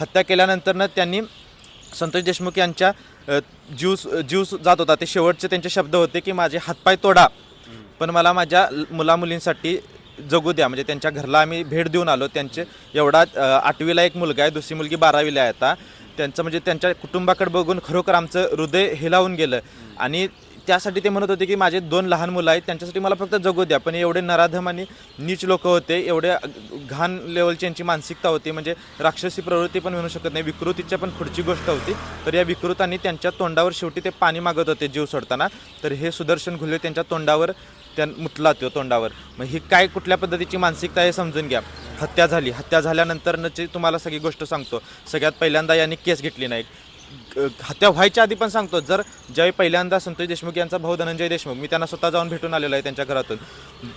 हत्या केल्यानंतरनं त्यांनी संतोष देशमुख यांच्या जीव जीव जात होता. ते शेवटचे त्यांचे शब्द होते की माझे हातपाय तोडा. पण मला माझ्या मुलामुलींसाठी जगू द्या. म्हणजे त्यांच्या घरला आम्ही भेट देऊन आलो. त्यांचे एवढा आठवीला एक मुलगा आहे. दुसरी मुलगी बारावीला आहे आता. त्यांचं म्हणजे त्यांच्या कुटुंबाकडे बघून खरोखर आमचं हृदय हेलावून गेलं. आणि त्यासाठी ते म्हणत होते की माझे दोन लहान मुलं आहेत त्यांच्यासाठी मला फक्त जगू द्या. पण एवढे नराधम आणि नीच लोक होते एवढे घाण लेवलची यांची मानसिकता होती म्हणजे राक्षसी प्रवृत्ती पण म्हणू शकत नाही विकृतीच्या पण पुढची गोष्ट होती. तर या विकृतांनी त्यांच्या तोंडावर शेवटी ते पाणी मागत होते जीव सोडताना. तर हे सुदर्शन घुले त्यांच्या तोंडावर त्या मुतला तो तोंडावर. मग ही काय कुठल्या पद्धतीची मानसिकता आहे समजून घ्या. हत्या झाली. हत्या झाल्यानंतरची तुम्हाला सगळी गोष्ट सांगतो. सगळ्यात पहिल्यांदा यांनी केस घेतली नाही. हत्या व्हायच्या आधी पण सांगतो जर ज्यावेळी पहिल्यांदा संतोष देशमुख यांचा भाऊ धनंजय देशमुख मी त्यांना स्वतः जाऊन भेटून आलेलो आहे त्यांच्या घरातून.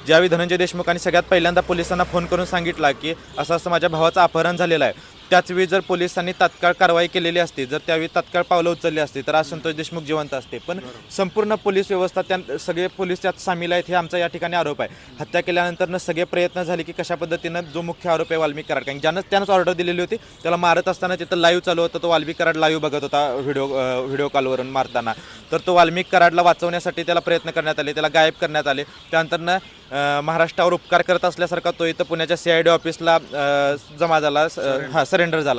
ज्यावेळी धनंजय देशमुख आणि सगळ्यात पहिल्यांदा पोलिसांना फोन करून सांगितला की असं असं माझ्या भावाचं अपहरण झालेलं आहे त्याचवेळी जर पोलिसांनी तात्काळ कारवाई केलेली असती जर त्यावेळी तात्काळ पावलं उचलली असती तर आज संतोष देशमुख जिवंत असते. पण संपूर्ण पोलीस व्यवस्था त्या सगळे पोलीस त्यात सामील आहेत हे आमचा या ठिकाणी आरोप आहे. हत्या केल्यानंतर सगळे प्रयत्न झाले की कशा पद्धतीनं जो मुख्य आरोपी आहे वाल्मिक कराड. कारण ज्यानं त्यानंच ऑर्डर दिलेली होती. त्याला मारत असताना तिथं लाईव्ह चालू होतं तो वाल्मिक कराड लाईव्ह बघत होता व्हिडिओ व्हिडिओ कॉलवरून मारताना. तर तो वाल्मिक कराडला वाचवण्यासाठी त्याला प्रयत्न करण्यात आले त्याला गायब करण्यात आले. त्यानंतरनं महाराष्ट्रावर उपकार करत असल्यासारखा तो इथं पुण्याच्या सी आय डी ऑफिसला जमा झाला हां सरेंडर झाला.